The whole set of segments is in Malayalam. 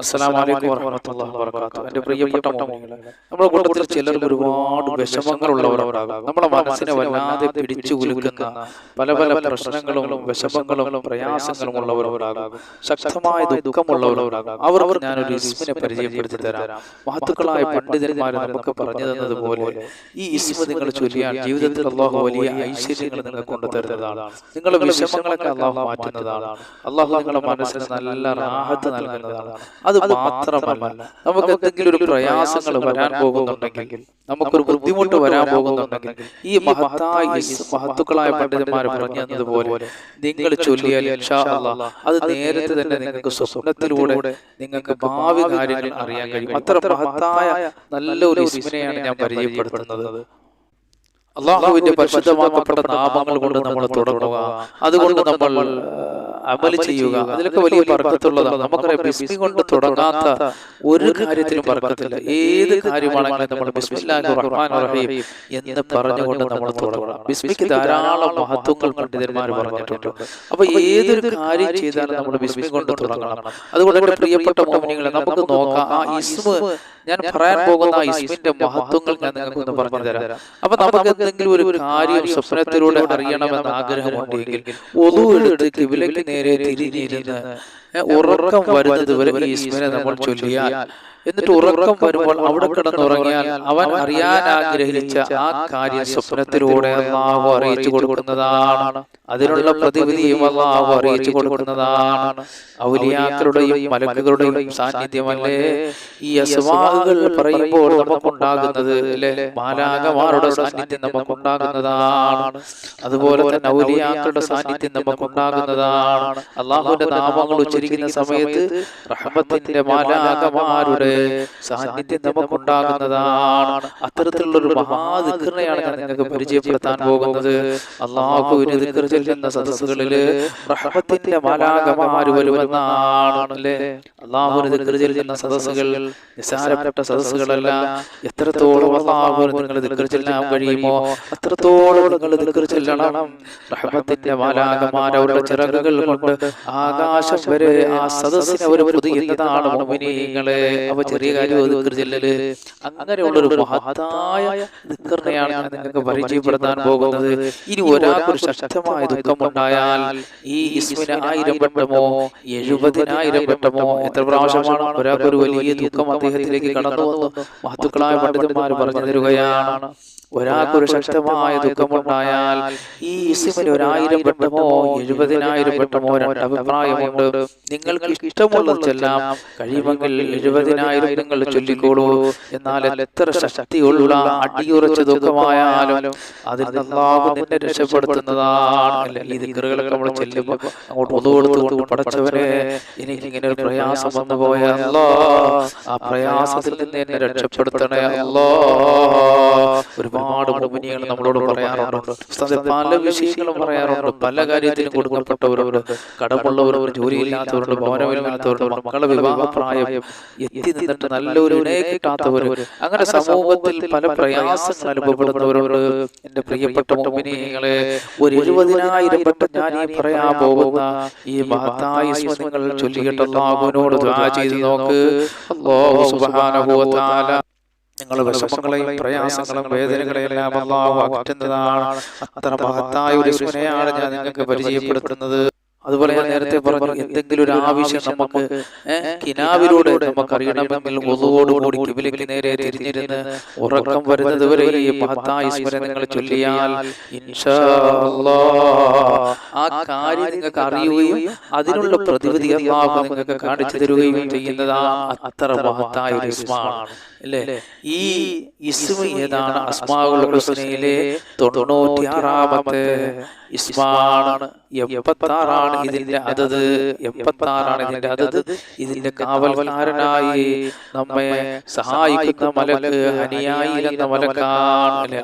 അസ്സലാമലൈക്കും വറഹമത്തുള്ളാഹി വബറകാതുഹു. എന്റെ പ്രിയപ്പെട്ട മോമിനികളെ നമ്മുടെ കൂട്ടത്തിൽ ചിലർ ഒരുപാട് വിഷമങ്ങളുള്ളവരാകും. നമ്മുടെ മനസ്സിനെ വല്ലാതെ പിടിച്ചു കുലുക്കുന്ന പല പല പ്രശ്നങ്ങളും വിഷമങ്ങളും പ്രയാസങ്ങളും ഉള്ളവരവരാകാം ശക്തമായ ദുഃഖമുള്ളവരവരാകാം അവർ അവർ ഞാനൊരു ഇസ്മിനെ പരിചയപ്പെടുത്തി തരാം. മഹത്തുക്കളായ പണ്ഡിതന്മാർ നമുക്ക് പറഞ്ഞു തന്നതുപോലെ ഈ ഇസ്മ നിങ്ങൾ ചൊല്ലിയാൽ ജീവിതത്തിൽ അള്ളാഹു വലിയ ഐശ്വര്യങ്ങൾ നിങ്ങൾക്ക് കൊണ്ടുതരുന്നതാണ്. നിങ്ങളുടെ വിഷമങ്ങളൊക്കെ അള്ളാഹു മാറ്റുന്നതാണ്. അള്ളാഹു നിങ്ങളുടെ മനസ്സിന് നല്ല റാഹത്ത് നൽകുന്നതാണ്. അത് മാത്രമല്ല നമുക്ക് എന്തെങ്കിലും ഒരു പ്രയാസങ്ങൾ വരാൻ പോകുന്നുണ്ടെങ്കിൽ നമുക്കൊരു ബുദ്ധിമുട്ട് വരാൻ പോകുന്നുണ്ടെങ്കിൽ ഈ മഹത്തായ മഹത്തുക്കളായ പണ്ഡിതന്മാർ പറഞ്ഞതുപോലെ തന്നതുപോലെ നിങ്ങൾ ചൊല്ലിയാൽ അത് നേരത്തെ തന്നെ നിങ്ങൾക്ക് സ്വപ്നത്തിലൂടെ നിങ്ങൾക്ക് ഭാവി കാര്യങ്ങൾ അറിയാൻ കഴിയും. അത്ര മഹത്തായ നല്ല ഒരു ഇസ്മിനെയാണ് ഞാൻ പരിചയപ്പെടുത്തുന്നത്. അള്ളാഹുവിന്റെ പരിശുദ്ധമാക്കപ്പെട്ട നാമങ്ങൾ കൊണ്ട് നമ്മൾ തുടങ്ങുക. അതുകൊണ്ട് നമ്മൾ അമൽ ചെയ്യുക. അതിലൊക്കെ വലിയ പറക്കത്തുള്ളതാണ് നമുക്കറിയാം ബിസ്മി കൊണ്ട് തുടങ്ങാത്ത ഒരു കാര്യത്തിലും പറക്കത്തില്ല ഏത് കാര്യമാണെങ്കിലും നമ്മൾ ബിസ്മില്ലാഹി റഹ്മാൻ റഹീം എന്ന് പറഞ്ഞുകൊണ്ട് നമ്മൾ തുടങ്ങണം ബിസ്മിക്ക് ധാരാളം മഹത്വങ്ങൾ പണ്ഡിതന്മാർ പറഞ്ഞിട്ടുണ്ട്. അപ്പൊ ഏതൊരു കാര്യം ചെയ്താലും നമ്മൾ ബിസ്മി കൊണ്ട് തുടങ്ങണം. അതുകൊണ്ട് പ്രിയപ്പെട്ട മോമിനികളെ നമുക്ക് നോക്കാം. ആ ഇസ്മ ഞാൻ പറയാൻ പോകുന്ന ഇസ്മിന്റെ മഹത്വങ്ങൾ ഞാൻ നിങ്ങൾക്ക് ഒന്ന് പറഞ്ഞു തരാം. അപ്പൊ നമുക്ക് എന്തെങ്കിലും ഒരു കാര്യം സ്വപ്നത്തിലൂടെ അറിയണമെന്ന് ആഗ്രഹമുണ്ടെങ്കിൽ ഒതു എടുത്ത് കിവിലേക്ക് നേരെ തിരിഞ്ഞിരുന്ന് ഉറക്കം വരുന്നത് വരെ ഈ ഇസ്മിനെ നമ്മൾ ചൊല്ലിയാൽ. എന്നിട്ട് ഉറക്കം വരുമ്പോൾ അവിടെ കിടന്നുറങ്ങിയാൽ അവൻ അറിയാൻ ആഗ്രഹിച്ച ആ കാര്യം സ്വപ്നത്തിലൂടെ അള്ളാഹു അറിയിച്ചു കൊടുക്കുന്നതാണ്. അതിനുള്ള പ്രതിവിധിയും അള്ളാഹു അറിയിച്ചു കൊടുക്കുന്നതാണ്. ഔലിയാക്കളുടെയും മലക്കുകളുടെയും സാന്നിധ്യമല്ലേ? ഈ അസ്വാഹുകൾ പറയുമ്പോൾ നമുക്കുണ്ടാകുന്നത് അല്ലെ? മാലാകമാരുടെ സാന്നിധ്യം നമുക്കുണ്ടാകുന്നതാണ്. അതുപോലെ തന്നെ ഔലിയാക്കളുടെ സാന്നിധ്യം നമുക്കുണ്ടാകുന്നതാണ്. അള്ളാഹുവിന്റെ നാമങ്ങൾ ഉച്ചരിക്കുന്ന സമയത്ത് റഹ്മത്തിന്റെ മാലാകമാരുടെ സാന്നിധ്യം നമുക്കുണ്ടാകുന്നതാണ്. അത്തരത്തിലുള്ള ഒരു മഹാദിക്കറിനെയാണ് ഞാൻ നിങ്ങൾക്ക് പരിചയപ്പെടുത്താൻ പോകുന്നത്. അള്ളാഹുവിന് ദിക്ർ ചെല്ലുന്ന സദസ്സുകളിൽ റഹ്മത്തിന്റെ മാലാകമാര് വരുമെന്നാണ് അല്ലേ അള്ളാഹുവിന് ദിക്ർ ചെല്ലുന്ന സദസ്സുകൾ നിസാരപ്പെട്ട സദസ്സുകളല്ല എത്രത്തോളം അള്ളാഹുവിന് നിങ്ങൾ ദിക്ർ ചെല്ലാൻ കഴിയുമോ അത്രത്തോളം നിങ്ങൾ ദിക്ർ ചെല്ലണം. റഹ്മത്തിന്റെ മാലാകമാരവരുടെ ചിറകുകൾ കൊണ്ട് ആകാശം വരെ ആ സദസ്സിനെ അവർ പുതിയതാണ് മോമിനികളെ അവ ചെറിയ കാര്യം ചെല്ലല് അങ്ങനെയുള്ള ഒരു മഹത്തായ ദിക്കറിനെയാണ് ഞാൻ നിങ്ങൾക്ക് പരിചയപ്പെടുത്താൻ പോകുന്നത്. ഇനി ഒരാൾക്കൊരു ശക്തമായ ദുഃഖമുണ്ടായാൽ ഈ ഇസ്മിന് ആയിരം പെട്ടമോ എഴുപതിനായിരം പെട്ടമോ എത്ര പ്രാവശ്യമാണ് ഒരാൾക്കൊരു വലിയ ദുഃഖം അദ്ദേഹത്തിലേക്ക് കടന്നു വന്നു. മഹത്തുക്കളായ പണ്ഡിതന്മാർ പറഞ്ഞു തരുകയാണ്. ഒരാൾക്കൊരു ശക്തമായ ദുഃഖമുണ്ടായാൽ ഈ ഇസ്മിന് ഒരായിരം പെട്ടമോ എഴുപതിനായിരം പെട്ടമോ രണ്ട് അഭിപ്രായമുണ്ട്. നിങ്ങൾക്ക് ഇഷ്ടമുള്ളത് ചെല്ലാം കഴിയുമെങ്കിൽ എഴുപതിനായിരം നിങ്ങൾ ചൊല്ലിക്കോളൂ. എന്നാൽ എത്ര ശക്തിയുള്ള അടിയുറച്ച ദുഃഖമായാലും അതിൽ നിന്നാകും നിന്നെ രക്ഷപ്പെടുത്തുന്നതാണ്? ഈ ദിക്കറുകളൊക്കെ നമ്മൾ ചെല്ലുമ്പോൾ അങ്ങോട്ട് ഒതു കൊടുത്തുകൊണ്ട് പടച്ചവരെ എനിക്ക് ഇങ്ങനെ ഒരു പ്രയാസം വന്നു പോയ അല്ലോ ആ പ്രയാസത്തിൽ നിന്ന് എന്നെ രക്ഷപ്പെടുത്തണേ അല്ലോ ഒരുപാട് മുനികൾ നമ്മളോട് പറയാറുണ്ട്. പല വിഷയങ്ങളും പറയാറുണ്ട്. പല കാര്യത്തിനും കൊടുക്കപ്പെട്ടവരുണ്ട്. ജോലി ഇല്ലാത്തവരോട് ഭവനമില്ലാത്തവരോട് മക്കളെ വിവാഹപ്രായം എത്തി നിന്നിട്ട് നല്ലൊരു കിട്ടാത്തവരോ അങ്ങനെ സമൂഹത്തിൽ പല പ്രയാസങ്ങൾ അനുഭവപ്പെടുന്നവരോട് എന്റെ പ്രിയപ്പെട്ട മുമിനികളെ ഒരു എഴുപതിനായിരം വട്ടം ഞാൻ ഈ പറയാൻ പോകുന്ന ഈ മഹത്തായ നിങ്ങൾ ചൊല്ലിയിട്ട് അള്ളാഹുവിനോട് ചെയ്ത് നോക്ക്. വ തആല നിങ്ങളുടെ വിഷമങ്ങളെയും പ്രയാസങ്ങളും വേദനകളെയും എല്ലാം അള്ളാഹു അകറ്റുന്നതാണ് അത്ര മഹത്തായ ഒരു സ്മരണയാണ് ഞാൻ നിങ്ങൾക്ക് പരിചയപ്പെടുത്തുന്നത്. അതുപോലെ ഞാൻ നേരത്തെ പറഞ്ഞു എന്തെങ്കിലും ഒരു ആവശ്യം നമുക്ക് കിനാവിലൂടെ നമുക്ക് അറിയണമെങ്കിൽ ഒതുവോടുകൂടി കിബിലേക്ക് നേരെ തിരിഞ്ഞിരുന്ന് ഉറക്കം വരുന്നത് വരെ ഈ മഹത്തായ നിങ്ങൾ ചൊല്ലിയാൽ ആ കാര്യം നിങ്ങൾക്ക് അറിയുകയും അതിനുള്ള പ്രതിവിധി അള്ളാഹു നിങ്ങൾക്ക് കാണിച്ചു തരുകയും ചെയ്യുന്നതാ അത്ര മഹത്തായ ഒരു ഇസ്മാണ്. അല്ലേ? ഈ ഇസ്മ ഏതാണ്? അസ്മാഉൽ ഹുസ്നയിലെ തൊണ്ണൂറ്റിയാറാമത്തെ ഇസ്മാണ്. എൺപത്താറാണ് ഇതിന്റെ അതത്. എൺപത്താറാണ് ഇതിന്റെ അതത്. ഇതിന്റെ കാവൽക്കാരനായി നമ്മെ സഹായിക്കുന്ന മലക്ക് ഹനിയായി എന്ന മലക്കാണ്.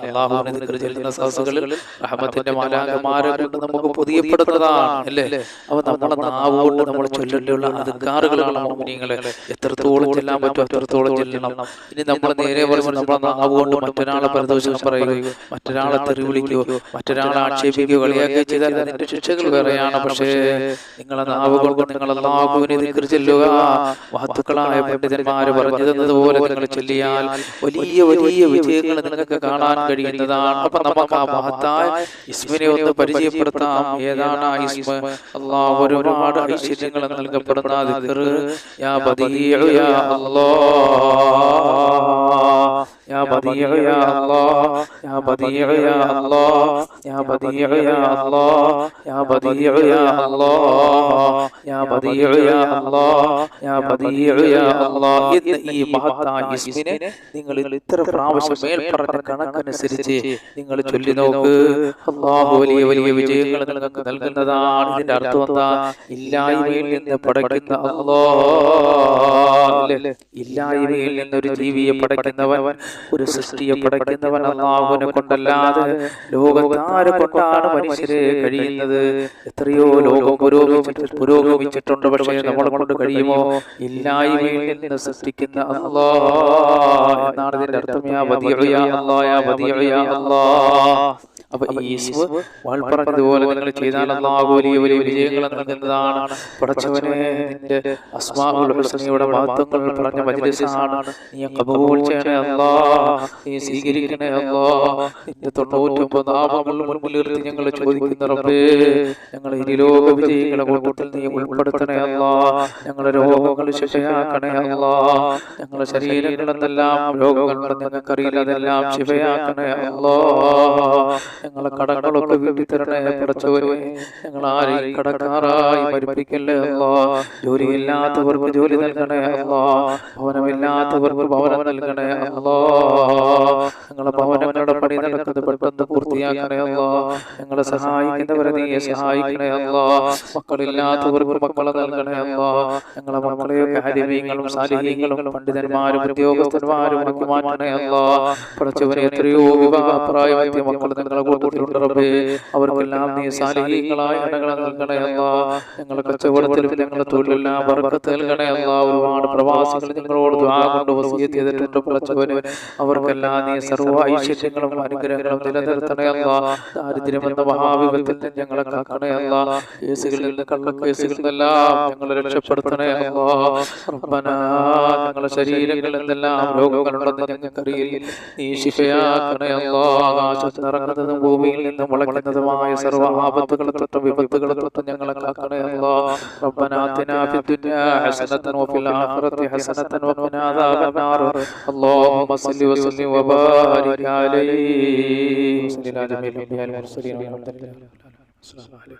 ദിക്ർ റഹ്മത്തിന്റെ മാലാകമാരെ കൊണ്ട് നമുക്ക് പുതിയപ്പെടുന്നതാണ്. അല്ലേ? അപ്പൊ നമ്മളെ നാവ് കൊണ്ട് നമ്മൾ ചൊല്ലിയുള്ള അധികാറുകളാണ് മോമിനികളെ എത്രത്തോളം ചെല്ലാൻ പറ്റും എത്രത്തോളം ചെല്ലണം. ഇനി നമ്മൾ നേരെ പറയുമ്പോൾ നമ്മളെ നാവ് കൊണ്ട് മറ്റൊരാളെ പരദോഷം പറയുകയോ മറ്റൊരാളെ തെറി വിളിക്കുകയോ മറ്റൊരാളെ ആക്ഷേപിക്കുകയോ കളിയാക്കുകയോ ചെയ്താൽ അതിന്റെ ശിക്ഷ ഭാഷകൾ വേറെയാണ്. പക്ഷേ നിങ്ങളെ നാവ് കൊണ്ട് നിങ്ങൾ അള്ളാഹുവിനെ ദിക്ർ ചെല്ലുക. മഹത്തുക്കളായ പണ്ഡിതന്മാർ പറഞ്ഞു തന്നതുപോലെ നിങ്ങൾ ചൊല്ലിയാൽ വലിയ വലിയ വിജയങ്ങൾ നിങ്ങൾക്ക് കാണാൻ കഴിയുന്നതാണ്. അപ്പൊ നമുക്ക് ആ മഹത്തായ ഇസ്മിനെ ഒന്ന് പരിചയപ്പെടുത്താം. ഏതാണ് ആ ഇസ്മ? അള്ളാഹ് ഒരുപാട് ഐശ്വര്യങ്ങൾ നൽകപ്പെടുന്ന ദിക്ർ യാ ബദീഉ യാ അല്ലാഹ്. يا بديع يا الله يا بديع يا الله يا بديع يا الله يا بديع يا الله يا بديع يا الله يا بديع يا الله എന്ന ഈ മഹത്തായ ഇസ്മിനെ നിങ്ങൾ ഇത്ര പ്രാവശ്യം മേൽ പറഞ്ഞ കണക്കനുസരിച്ച് നിങ്ങൾ ചൊല്ലി നോക്ക് അള്ളാഹു വലിയ വലിയ വിജയങ്ങൾ നിങ്ങൾക്ക് നൽകുന്നതാണ് ഇതിന്റെ അർത്ഥം എന്താ ഇല്ലായ്മയിൽ നിന്ന് പടയ്ക്കുന്ന അള്ളാഹ് ഇല്ലായ്മയിൽ നിന്ന് ഒരു ജീവിയെ പടയ്ക്കുന്നവൻ ഒരു സൃഷ്ടിയെ പടയ്ക്കുന്നവൻ കൊണ്ടല്ലാതെ ലോകത്താരെ കൊണ്ടാണ് മനുഷ്യരെ കഴിയുന്നത്. എത്രയോ ലോകം പുരോഗമിച്ചിട്ട് പുരോഗമിച്ചിട്ടുണ്ട്. പക്ഷേ നമ്മളെ കൊണ്ട് കഴിയുമോ? ഇല്ലായ്മയിൽ നിന്ന് സൃഷ്ടിക്കുന്ന അള്ളാഹ് എന്നാണ് ഇതിന്റെ അർത്ഥം. യാ അപ്പൊ ഈ ഇസ്മ വാൾ പറഞ്ഞതുപോലെ നിങ്ങൾ ചെയ്താൽ അള്ളാഹു വലിയ വലിയ വിജയങ്ങൾ നൽകുന്നതാണ്. പടച്ചവനെ നിന്റെ അസ്മാഉൽ ഹുസ്നയുടെ മഹത്വങ്ങൾ പറഞ്ഞ മജ്ലിസാണ്. നീ ചെയ്യണേ അല്ലാ. നീ സ്വീകരിക്കണേ അല്ലാ. നിന്റെ തൊണ്ണൂറ്റൊമ്പത് നാമങ്ങൾ മുൻപിലിർത്തി ഞങ്ങൾ ചോദിക്കുന്ന റബ്ബേ ഞങ്ങൾ ഇനി ലോക വിജയികളെ കൂട്ടത്തിൽ നീ ഉൾപ്പെടുത്തണേ അല്ലാ. ഞങ്ങളുടെ രോഗങ്ങൾ ശിഫയാക്കണേ അല്ലാ. ഞങ്ങളുടെ രോഗങ്ങളുണ്ടെന്ന് ഞങ്ങൾക്കറിയില്ല. അതെല്ലാം ശിഫയാക്കണേ അല്ലാ. ഞങ്ങളെ കടങ്ങളൊക്കെ വീട്ടി തരണേ പടച്ചവരെ ഞങ്ങൾ ആരെയും കടക്കാറായി മരിപ്പിക്കല്ലേ അല്ലാ. ജോലിയില്ലാത്തവർക്ക് ജോലി നൽകണേ അല്ലാ. ഭവനമില്ലാത്തവർക്ക് ഭവനം നൽകണേ അല്ലാ. ഞങ്ങളെ ഭവനങ്ങളുടെ പണി നടക്കുന്നത് പെട്ടെന്ന് പൂർത്തിയാക്കണേ അല്ലാ. ഞങ്ങളെ സഹായിക്കുന്നവരെ നീ സഹായിക്കണേ അല്ലാ. മക്കളില്ലാത്തവർക്ക് മക്കളെ നൽകണേ അല്ലാ. ഞങ്ങളെ മക്കളെയൊക്കെ ഹരിവീങ്ങളും സാലിഹീങ്ങളും പണ്ഡിതന്മാരും ഉദ്യോഗസ്ഥന്മാരും മാറ്റണേ അല്ലാ. പഠിച്ചവരെ എത്രയോ വിവാഹപ്രായമെത്തിയ മക്കൾ നിങ്ങളെ കൂട്ടത്തിലുണ്ട് റബ്ബേ. അവർക്കെല്ലാം നീ സാലിഹീങ്ങളായ ഇടങ്ങളെ നൽകണേ ഞങ്ങളുടെ കച്ചവടത്തിലും ഞങ്ങളുടെ തൊഴിലെല്ലാം വർക്കത്ത് നൽകണേ അല്ലാ. ഒരുപാട് പ്രവാസികൾ നിങ്ങളോട് ദുആ കൊണ്ട് വസിയത്ത് ചെയ്തിട്ടുണ്ട് പടച്ചവനെ അവർക്കെല്ലാം നീ സർവ ഐശ്വര്യങ്ങളും അനുഗ്രഹങ്ങളും ദാരിദ്ര്യമെന്ന മഹാവിപത്തിൽ ഞങ്ങളെ കാക്കണേ അല്ലാ. കേസുകളിൽ നിന്ന് കള്ള കേസുകളിൽ നിന്നെല്ലാം ഞങ്ങളെ രക്ഷപ്പെടുത്തണേ അല്ലാ. റബ്ബനാ ഞങ്ങളുടെ ശരീരങ്ങളിൽ എന്തെല്ലാം രോഗങ്ങളുണ്ടെന്ന് ഞങ്ങൾക്കറിയില്ല. നീ ശിഫയാക്കണേ അല്ലാ. ആകാശത്ത് നിറങ്ങുന്നതും ഭൂമിയിൽ നിന്ന് മുളയ്ക്കുന്നതുമായ സർവ്വ ആപത്തുകളെ തൊട്ടും വിപത്തുകളെ തൊട്ടും ഞങ്ങളെ കാക്കണേ അല്ലാ ربنا آتنا في الدنيا حسنة وفي الآخرة حسنة وقنا عذاب النار اللهم صل وسلم وبارك عليه وصل على جميع الأنبياء والمرسلين والحمد لله السلام عليكم